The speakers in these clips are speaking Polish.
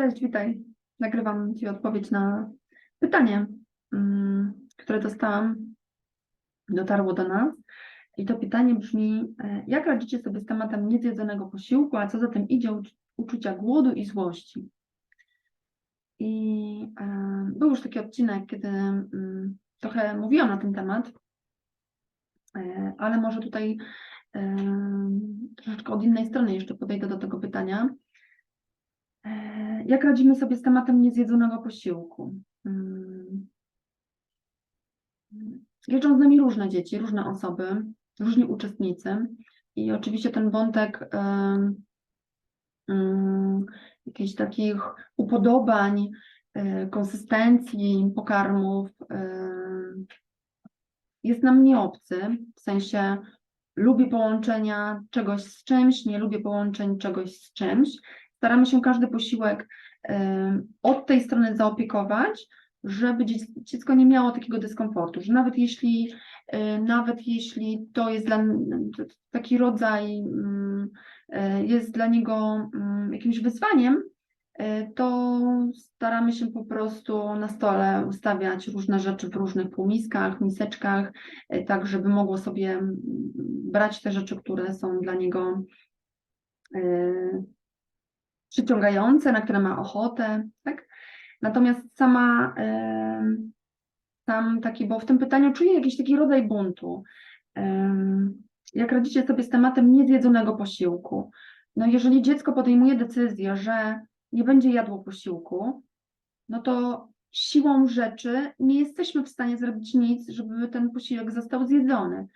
Cześć, witaj. Nagrywam Ci odpowiedź na pytanie, mm, które dostałam. Dotarło do nas. I to pytanie brzmi, e, jak radzicie sobie z tematem niezjedzonego posiłku, a co za tym idzie ucz- uczucia głodu i złości? I e, był już taki odcinek, kiedy mm, trochę mówiłam na ten temat, e, ale może tutaj troszeczkę od innej strony jeszcze podejdę do tego pytania. E, Jak radzimy sobie z tematem niezjedzonego posiłku? Mm. Jeżdżą z nami różne dzieci, różne osoby, różni uczestnicy i oczywiście ten wątek mm, jakichś takich upodobań, e, konsystencji pokarmów em, jest nam nieobcy, w sensie lubię połączenia czegoś z czymś, nie lubię połączeń czegoś z czymś. Staramy się każdy posiłek em, od tej strony zaopiekować, żeby dziec- dziecko nie miało takiego dyskomfortu, że nawet jeśli, e, nawet jeśli to jest dla taki rodzaj, mm, e, jest dla niego mm, jakimś wyzwaniem, e, to staramy się po prostu na stole ustawiać różne rzeczy w różnych półmiskach, miseczkach, e, tak żeby mogło sobie mm, brać te rzeczy, które są dla niego e, przyciągające, na które ma ochotę, tak? Natomiast sama, sam taki, bo w tym pytaniu czuję jakiś taki rodzaj buntu. Jak radzicie sobie z tematem niezjedzonego posiłku? No jeżeli dziecko podejmuje decyzję, że nie będzie jadło posiłku, no to siłą rzeczy nie jesteśmy w stanie zrobić nic, żeby ten posiłek został zjedzony.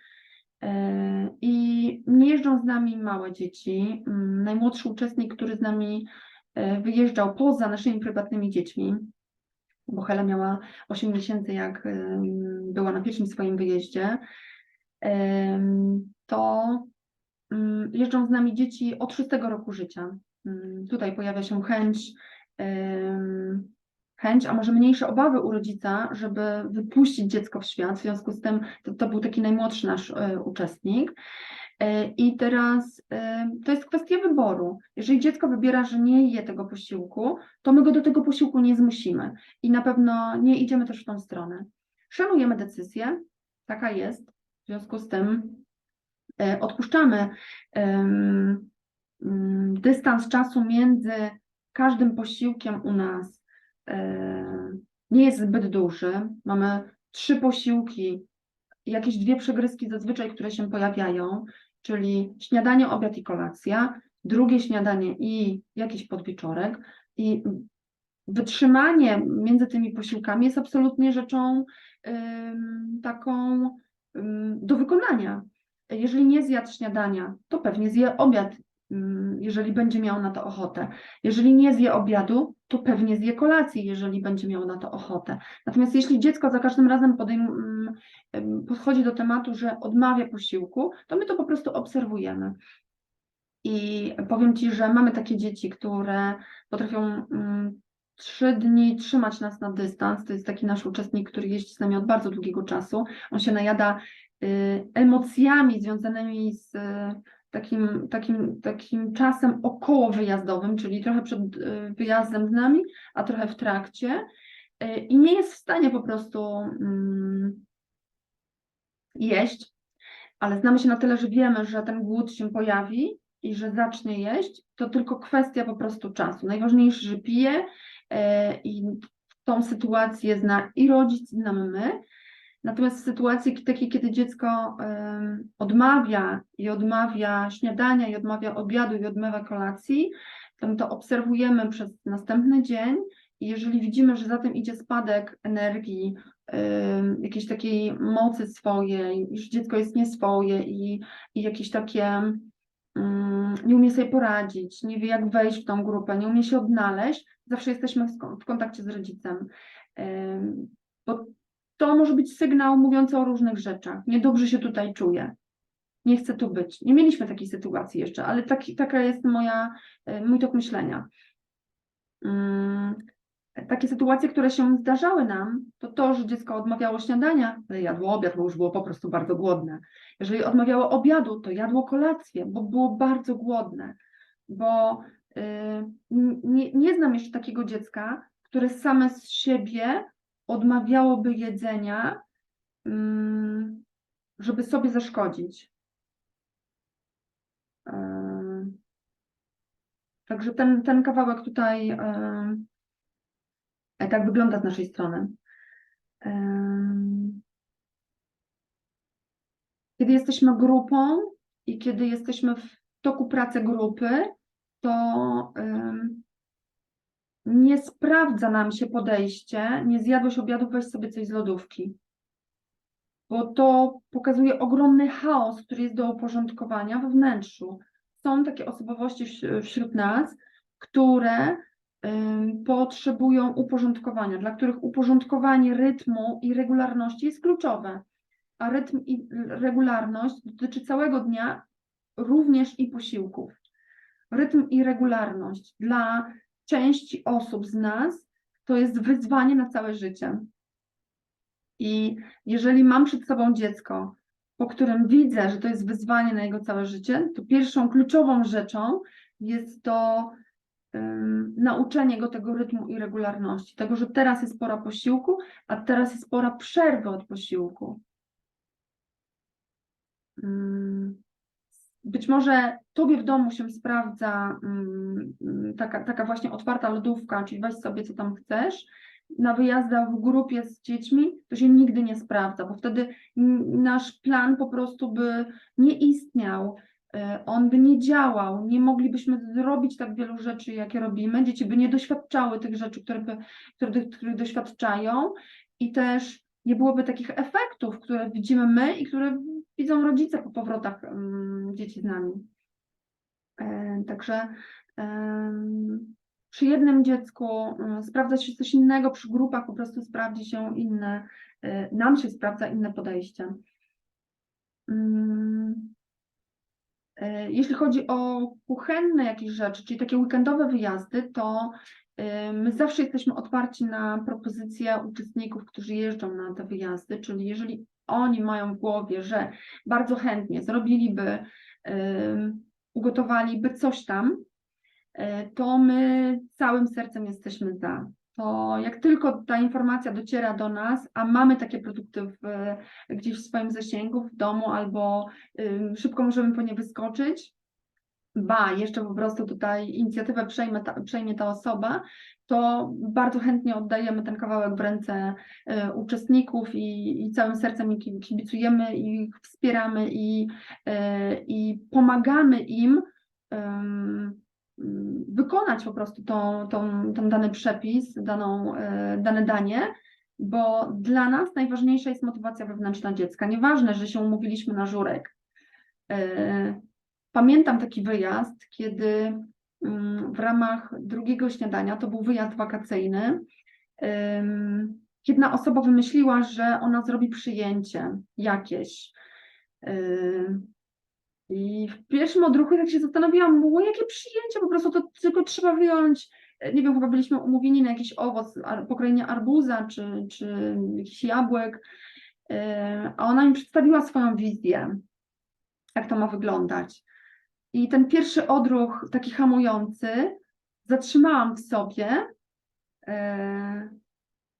E, I nie jeżdżą z nami małe dzieci. Mm, Najmłodszy uczestnik, który z nami e, wyjeżdżał poza naszymi prywatnymi dziećmi, bo Hela miała 8 miesięcy, jak była na pierwszym swoim wyjeździe, to mm, jeżdżą z nami dzieci od 6 roku życia. Mm, Tutaj pojawia się chęć, chęć, a może mniejsze obawy u rodzica, żeby wypuścić dziecko w świat. W związku z tym to, to był taki najmłodszy nasz e, uczestnik. E, I teraz e, to jest kwestia wyboru. Jeżeli dziecko wybiera, że nie je tego posiłku, to my go do tego posiłku nie zmusimy i na pewno nie idziemy też w tą stronę. Szanujemy decyzję, taka jest, w związku z tym odpuszczamy dystans czasu między każdym posiłkiem u nas nie jest zbyt duży. Mamy trzy posiłki, jakieś dwie przegryzki zazwyczaj, które się pojawiają, czyli śniadanie, obiad i kolacja, drugie śniadanie i jakiś podwieczorek. I wytrzymanie między tymi posiłkami jest absolutnie rzeczą taką do wykonania. Jeżeli nie zjadł śniadania, to pewnie zje obiad, jeżeli będzie miał na to ochotę. Jeżeli nie zje obiadu, to pewnie zje kolację, jeżeli będzie miał na to ochotę. Natomiast jeśli dziecko za każdym razem podchodzi do tematu, że odmawia posiłku, to my to po prostu obserwujemy. I powiem Ci, że mamy takie dzieci, które potrafią trzy dni trzymać nas na dystans. To jest taki nasz uczestnik, który jeździ z nami od bardzo długiego czasu. On się najada y, emocjami związanymi z y, takim, takim, takim czasem około wyjazdowym, czyli trochę przed y, wyjazdem z nami, a trochę w trakcie. Y, I nie jest w stanie po prostu mm, jeść, ale znamy się na tyle, że wiemy, że ten głód się pojawi i że zacznie jeść, to tylko kwestia po prostu czasu. Najważniejsze, że pije e, i tą sytuację zna i rodzic, znamy my. Natomiast w sytuacji takiej, kiedy dziecko odmawia i odmawia śniadania, i odmawia obiadu, i odmawia kolacji, to to obserwujemy przez następny dzień i jeżeli widzimy, że za tym idzie spadek energii, jakiejś takiej mocy swojej, że dziecko jest nieswoje i, i jakieś takie mm, nie umie sobie poradzić, nie wie jak wejść w tą grupę, nie umie się odnaleźć, zawsze jesteśmy w kontakcie z rodzicem. Em, Bo to może być sygnał mówiący o różnych rzeczach. Niedobrze się tutaj czuję. Nie chcę tu być. Nie mieliśmy takiej sytuacji jeszcze, ale taki, taka jest moja, e, mój tok myślenia. Mm, Takie sytuacje, które się zdarzały nam, to to, że dziecko odmawiało śniadania, ale jadło obiad, bo już było po prostu bardzo głodne. Jeżeli odmawiało obiadu, to jadło kolację, bo było bardzo głodne, bo y, nie, nie znam jeszcze takiego dziecka, które same z siebie odmawiałoby jedzenia, mm, żeby sobie zaszkodzić. E, Także ten, ten kawałek tutaj e, e, tak wygląda z naszej strony. Kiedy jesteśmy grupą i kiedy jesteśmy w toku pracy grupy, to nie sprawdza nam się podejście, nie zjadłeś obiadu, weź sobie coś z lodówki. Bo to pokazuje ogromny chaos, który jest do uporządkowania we wnętrzu. Są takie osobowości wś- wśród nas, które potrzebują uporządkowania, dla których uporządkowanie rytmu i regularności jest kluczowe. A rytm i regularność dotyczy całego dnia, również i posiłków. Rytm i regularność dla części osób z nas to jest wyzwanie na całe życie. I jeżeli mam przed sobą dziecko, po którym widzę, że to jest wyzwanie na jego całe życie, to pierwszą kluczową rzeczą jest to ym, nauczenie go tego rytmu i regularności, tego, że teraz jest pora posiłku, a teraz jest pora przerwy od posiłku. Ym, Być może tobie w domu się sprawdza ym, taka, taka właśnie otwarta lodówka, czyli weź sobie co tam chcesz. Na wyjazdach w grupie z dziećmi to się nigdy nie sprawdza, bo wtedy nasz plan po prostu by nie istniał, y, on by nie działał, nie moglibyśmy zrobić tak wielu rzeczy, jakie robimy. Dzieci by nie doświadczały tych rzeczy, które, by, które, których doświadczają i też nie byłoby takich efektów, które widzimy my i które widzą rodzice po powrotach ym, dzieci z nami. E, Także przy jednym dziecku y, sprawdza się coś innego, przy grupach po prostu sprawdzi się inne, y, nam się sprawdza inne podejście. Mm, e, Jeśli chodzi o kuchenne jakieś rzeczy, czyli takie weekendowe wyjazdy, to my zawsze jesteśmy otwarci na propozycje uczestników, którzy jeżdżą na te wyjazdy, czyli jeżeli oni mają w głowie, że bardzo chętnie zrobiliby, ugotowaliby coś tam, to my całym sercem jesteśmy za. To jak tylko ta informacja dociera do nas, a mamy takie produkty w, gdzieś w swoim zasięgu, w domu, albo szybko możemy po nie wyskoczyć, ba, jeszcze po prostu tutaj inicjatywę przejmie ta, przejmie ta osoba, to bardzo chętnie oddajemy ten kawałek w ręce e, uczestników i, i całym sercem ki- kibicujemy ich wspieramy i, e, i pomagamy im mm, wykonać po prostu tą, tą, ten dany przepis, daną, e, dane danie, bo dla nas najważniejsza jest motywacja wewnętrzna dziecka. Nieważne, że się umówiliśmy na żurek. E, Pamiętam taki wyjazd, kiedy mm, w ramach drugiego śniadania, to był wyjazd wakacyjny, jedna osoba wymyśliła, że ona zrobi przyjęcie jakieś. I w pierwszym odruchu tak się zastanowiłam, było jakie przyjęcie, po prostu to tylko trzeba wyjąć, e, nie wiem, chyba byliśmy umówieni na jakiś owoc, ar- pokrojenie arbuza czy, czy jakiś jabłek, Yy, a ona mi przedstawiła swoją wizję, jak to ma wyglądać. I ten pierwszy odruch, taki hamujący, zatrzymałam w sobie e,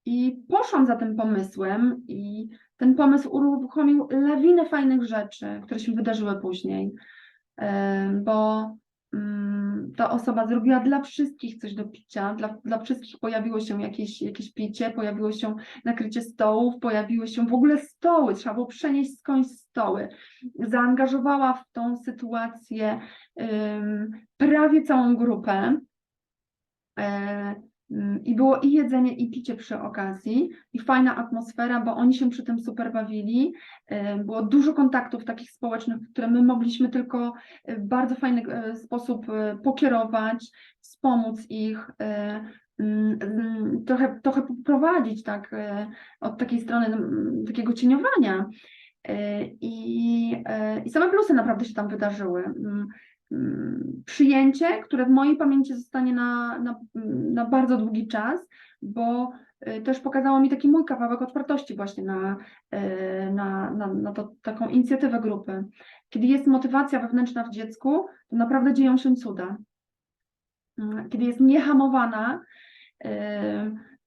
i poszłam za tym pomysłem. I ten pomysł uruchomił lawinę fajnych rzeczy, które się wydarzyły później, bo mm, ta osoba zrobiła dla wszystkich coś do picia, dla, dla wszystkich pojawiło się jakieś, jakieś picie, pojawiło się nakrycie stołów, pojawiły się w ogóle stoły, trzeba było przenieść skądś stoły. Zaangażowała w tą sytuację prawie całą grupę. E, I było i jedzenie, i picie przy okazji, i fajna atmosfera, bo oni się przy tym super bawili. E, Było dużo kontaktów takich społecznych, które my mogliśmy tylko w bardzo fajny e, sposób e, pokierować, wspomóc ich, e, mm, mm, trochę, trochę poprowadzić tak, e, od takiej strony mm, takiego cieniowania. E, I, e, I same plusy naprawdę się tam wydarzyły. Mm, Przyjęcie, które w mojej pamięci zostanie na, na, na bardzo długi czas, bo e, też pokazało mi taki mój kawałek otwartości właśnie na, e, na, na, na to, taką inicjatywę grupy. Kiedy jest motywacja wewnętrzna w dziecku, to naprawdę dzieją się cuda. mm, kiedy jest niehamowana,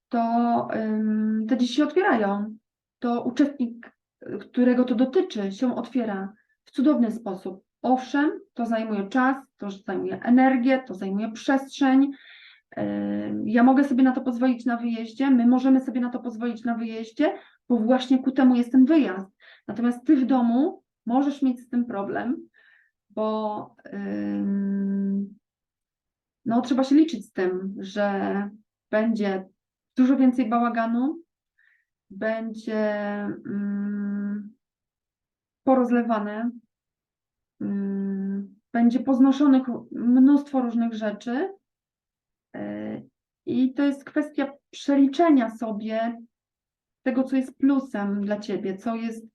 to te dzieci się otwierają. To uczestnik, y, którego to dotyczy, się otwiera w cudowny sposób. Owszem, to zajmuje czas, to zajmuje energię, to zajmuje przestrzeń. Ja mogę sobie na to pozwolić na wyjeździe, my możemy sobie na to pozwolić na wyjeździe, bo właśnie ku temu jest ten wyjazd. Natomiast ty w domu możesz mieć z tym problem, bo no, trzeba się liczyć z tym, że będzie dużo więcej bałaganu, będzie ym, porozlewane, będzie poznoszonych mnóstwo różnych rzeczy. yy, I to jest kwestia przeliczenia sobie tego, co jest plusem dla ciebie, co jest,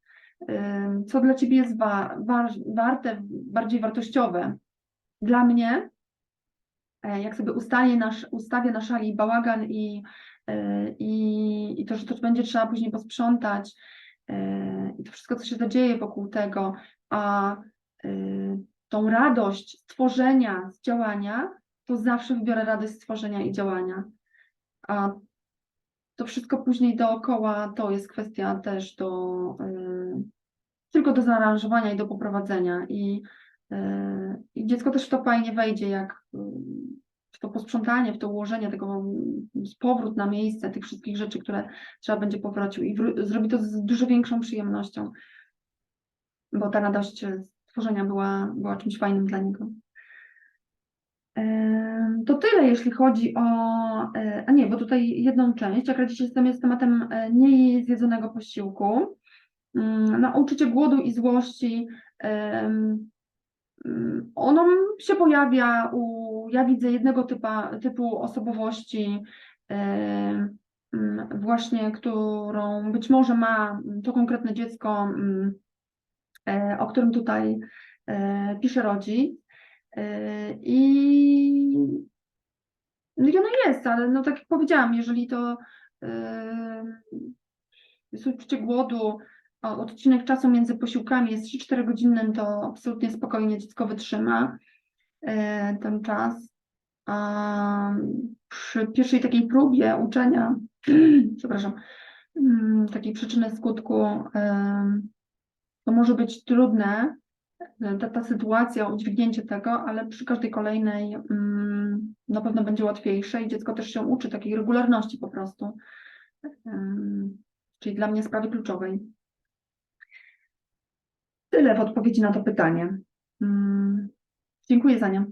ym, co dla ciebie jest wa war warte, bardziej wartościowe. Dla mnie, e, jak sobie ustawię na, ustawię na szali bałagan i, e, i, i to, że to będzie trzeba później posprzątać e, i to wszystko, co się zadzieje wokół tego, a e, tą radość stworzenia, działania, to zawsze wybiorę radość stworzenia i działania. A to wszystko później dookoła to jest kwestia też do y, tylko do zaaranżowania i do poprowadzenia. I, y, I dziecko też w to fajnie wejdzie, jak y, w to posprzątanie, w to ułożenie tego, y, powrót na miejsce tych wszystkich rzeczy, które trzeba będzie powrócił i zrobi to z dużo większą przyjemnością, bo ta radość stworzenia była, była czymś fajnym dla niego. To tyle, jeśli chodzi o. e, A nie, bo tutaj jedną część, jak radzicie sobie jest tematem e, niezjedzonego posiłku. Mm, Na uczucie głodu i złości. mm, Ono się pojawia u, ja widzę jednego typa, typu osobowości, mm, właśnie, którą być może ma to konkretne dziecko, o którym tutaj e, pisze rodzic. Yy, I no i ono jest, ale no tak jak powiedziałam, jeżeli to jest uczucie głodu, odcinek czasu między posiłkami jest 3-4 godzinnym, to absolutnie spokojnie dziecko wytrzyma ten czas. A przy pierwszej takiej próbie uczenia, przepraszam, mm, takiej przyczyny skutku, to może być trudne, ta, ta sytuacja, udźwignięcie tego, ale przy każdej kolejnej mm, na pewno będzie łatwiejsze i dziecko też się uczy takiej regularności po prostu. Czyli dla mnie sprawy kluczowej. Tyle w odpowiedzi na to pytanie. Ym, dziękuję Zania.